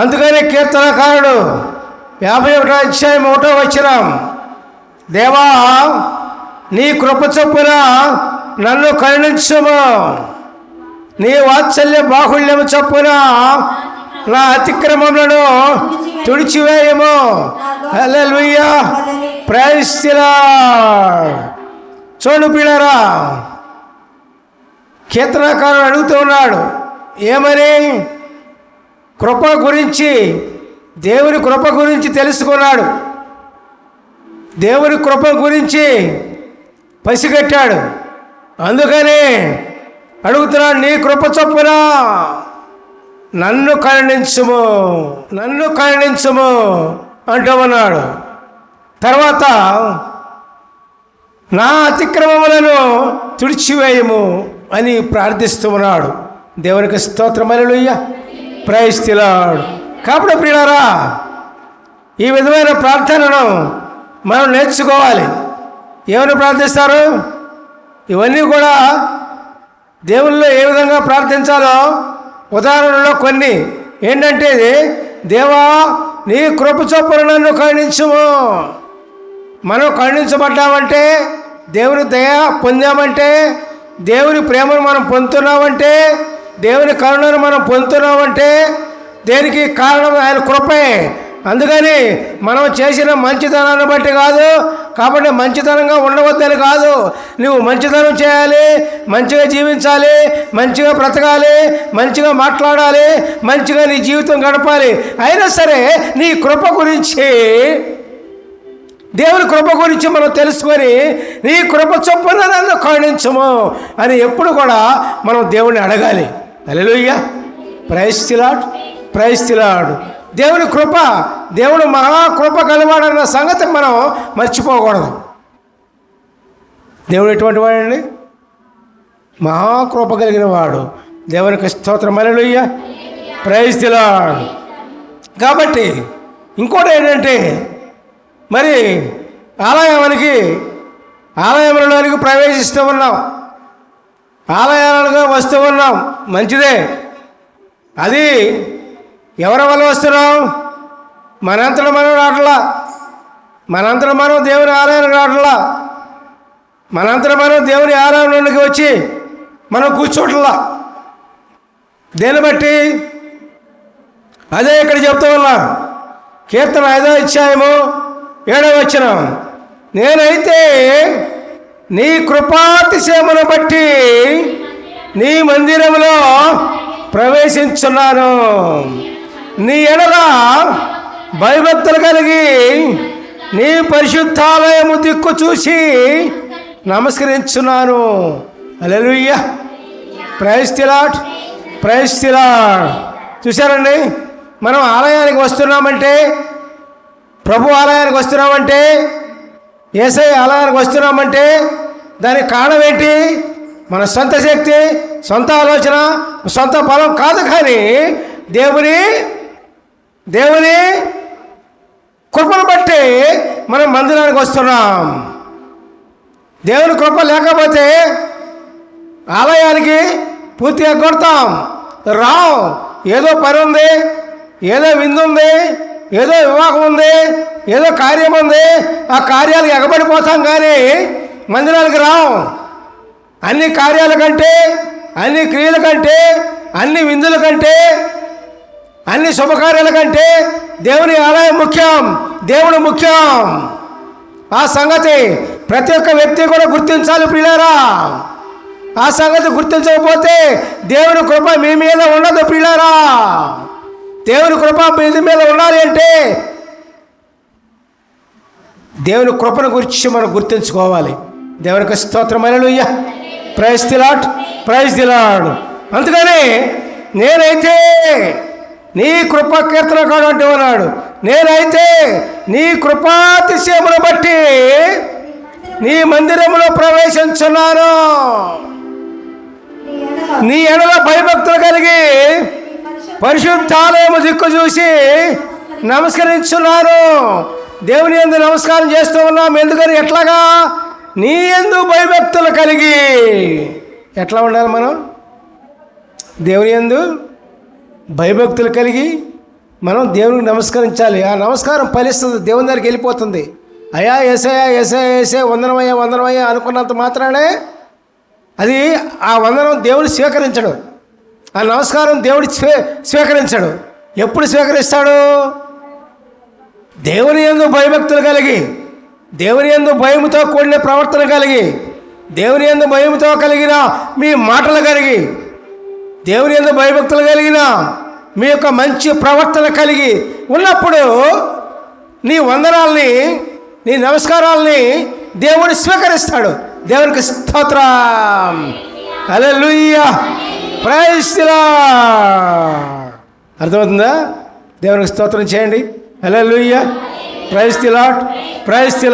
అందుకని కీర్తనకారుడు యాభై ఒకటో అధ్యాయం ఒకటో వచ్చినాం దేవా నీ కృప చొప్పున నన్ను కరుణించము. నీ వాత్సల్య బాహుళ్యము చొప్పున నా అతిక్రమములను తుడిచివేయము. హల్లెలూయా. ప్రైస్తిలా చూడు పిల్లరా కీర్తనకారుడు అడుగుతూ ఉన్నాడు ఏమని? కృప గురించి దేవుని కృప గురించి తెలుసుకున్నాడు. దేవుని కృప గురించి పసిగట్టాడు. అందుకనే అడుగుతున్నాడు నీ కృప చొప్పున నన్ను కరుణించుము నన్ను కరుణించుము అంటూ ఉన్నాడు తర్వాత నా అతిక్రమములను తుడిచివేయము అని ప్రార్థిస్తూ ఉన్నాడు. దేవునికి స్తోత్రమలలుయ్య ప్రయస్తిలాడు కాబట్టి ప్రియులారా ఈ విధమైన ప్రార్థనను మనం నేర్చుకోవాలి. ఏమని ప్రార్థిస్తారు? ఇవన్నీ కూడా దేవుల్లో ఏ విధంగా ప్రార్థించాలో ఉదాహరణలో కొన్ని. ఏంటంటే ఇది, దేవా నీ కృప చొప్పున నన్ను కరుణించుము. మనం కరుణించబడ్డామంటే దేవుని దయ పొందామంటే దేవుని ప్రేమను మనం పొందుతున్నామంటే దేవుని కరుణను మనం పొందుతున్నామంటే దేనికి కారణం ఆయన కృపే. అందుకని మనం చేసిన మంచితనాన్ని బట్టి కాదు కాబట్టి మంచితనంగా ఉండవద్దని కాదు. నువ్వు మంచితనం చేయాలి మంచిగా జీవించాలి మంచిగా బ్రతకాలి మంచిగా మాట్లాడాలి మంచిగా నీ జీవితం గడపాలి. అయినా సరే నీ కృప గురించి దేవుని కృప గురించి మనం తెలుసుకొని నీ కృప చొప్పున నన్ను కరుణించము అని ఎప్పుడు కూడా మనం దేవుణ్ణి అడగాలి. అలెలుయ్య ప్రైస్తిలాడ్ ప్రైస్తిలాడ్ దేవుని కృప దేవుడు మహాకృప కలవాడన్న సంగతి మనం మర్చిపోకూడదు. దేవుడు ఎటువంటి వాడండి? మహాకృప కలిగిన వాడు. దేవునికి స్తోత్రం. అలెలుయ్య ప్రైస్తిలాడ్ కాబట్టి ఇంకోటి ఏంటంటే మరి ఆలయానికి ఆలయంలోనికి ప్రవేశిస్తూ ఉన్నాం. ఆలయాలకు వస్తూ ఉన్నాం. మంచిదే. అది ఎవరి వల్ల వస్తున్నాం? మనంతట మనం రావట్లా మనంతట మనం దేవుని ఆలయానికి రావట్లా మనంతట మనం దేవుని ఆలయంలోనికి వచ్చి మనం కూర్చోట్లా. దేన్ని బట్టి? అదే ఇక్కడ చెప్తూ ఉన్నా. కీర్తన ఐదో ఇచ్చాయేమో ఏడో వచ్చిన నేనైతే నీ కృపాతిశయమును బట్టి నీ మందిరంలో ప్రవేశించున్నాను. నీ ఎడల భయభక్తులు కలిగి నీ పరిశుద్ధాలయము దిక్కు చూసి నమస్కరించున్నాను. అలెలుయ్య ప్రైస్తిలాట్ ప్రైస్తిలాట్ చూశారండి? మనం ఆలయానికి వస్తున్నామంటే ప్రభు ఆలయానికి వస్తున్నామంటే ఏసై ఆలయానికి వస్తున్నామంటే దానికి కారణం ఏంటి? మన సొంత శక్తి సొంత ఆలోచన సొంత బలం కాదు కానీ దేవుని దేవుని కృపను బట్టి మనం మందిరానికి వస్తున్నాం. దేవుని కృప లేకపోతే ఆలయానికి పూర్తిగా కొడతాం. రావు ఏదో పని ఉంది ఏదో విందు ఉంది ఏదో వివాహం ఉంది ఏదో కార్యం ఉంది ఆ కార్యాలకు ఎగబడిపోతాం కానీ మందిరాలకు రాం అన్ని కార్యాల కంటే అన్ని క్రియల కంటే అన్ని విందుల కంటే అన్ని శుభకార్యాల కంటే దేవుని ఆలయం ముఖ్యం. దేవుడు ముఖ్యం. ఆ సంగతి ప్రతి ఒక్క వ్యక్తి కూడా గుర్తించాలి పిల్లారా ఆ సంగతి గుర్తించకపోతే దేవుని కృప మీ మీద ఉండదు పిల్లారా దేవుని కృప మీ మీద ఉండాలి అంటే దేవుని కృపను గురించి మనం గుర్తుంచుకోవాలి. దేవునికి స్తోత్రమైన ప్రైజ్ దిలాడ్ ప్రైజ్ తిలాడు అందుకని నేనైతే నీ కృప కీర్తన కాడు ఉన్నాడు. నేనైతే నీ కృపాతిశయమును బట్టి నీ మందిరములో ప్రవేశించున్నాను. నీ ఎడల భయభక్తులు కలిగి పరిశుద్ధాలయము దిక్కు చూసి నమస్కరించున్నాను. దేవుని ఎందు నమస్కారం చేస్తూ ఉన్నాం. ఎందుకని ఎట్లాగా నీ ఎందు భయభక్తులు కలిగి. ఎట్లా ఉండాలి మనం? దేవుని ఎందు భయభక్తులు కలిగి మనం దేవునికి నమస్కరించాలి. ఆ నమస్కారం ఫలిస్తుంది. దేవుని దగ్గరికి వెళ్ళిపోతుంది. అయా ఏసయా ఏసయ ఏసే వందనమయ్యా వందనమయ్యా అనుకున్నంత మాత్రానే అది ఆ వందనం దేవుడు స్వీకరించడు. ఆ నమస్కారం దేవుడు స్వీ స్వీకరించడు. ఎప్పుడు స్వీకరిస్తాడు? దేవుని ఎందు భయభక్తులు కలిగి. దేవుని ఎందు భయముతో కూడిన ప్రవర్తన కలిగి దేవుని ఎందు భయముతో కలిగిన మీ మాటలు కలిగి దేవుని ఎందు భయభక్తులు కలిగిన మీ యొక్క మంచి ప్రవర్తన కలిగి ఉన్నప్పుడు నీ వందనాల్ని నీ నమస్కారాల్ని దేవుడు స్వీకరిస్తాడు. దేవునికి స్తోత్రం. హల్లెలూయా. ప్రైజ్ ది అర్థమవుతుందా? దేవునికి స్తోత్రం చేయండి. అలా praise the lord praise the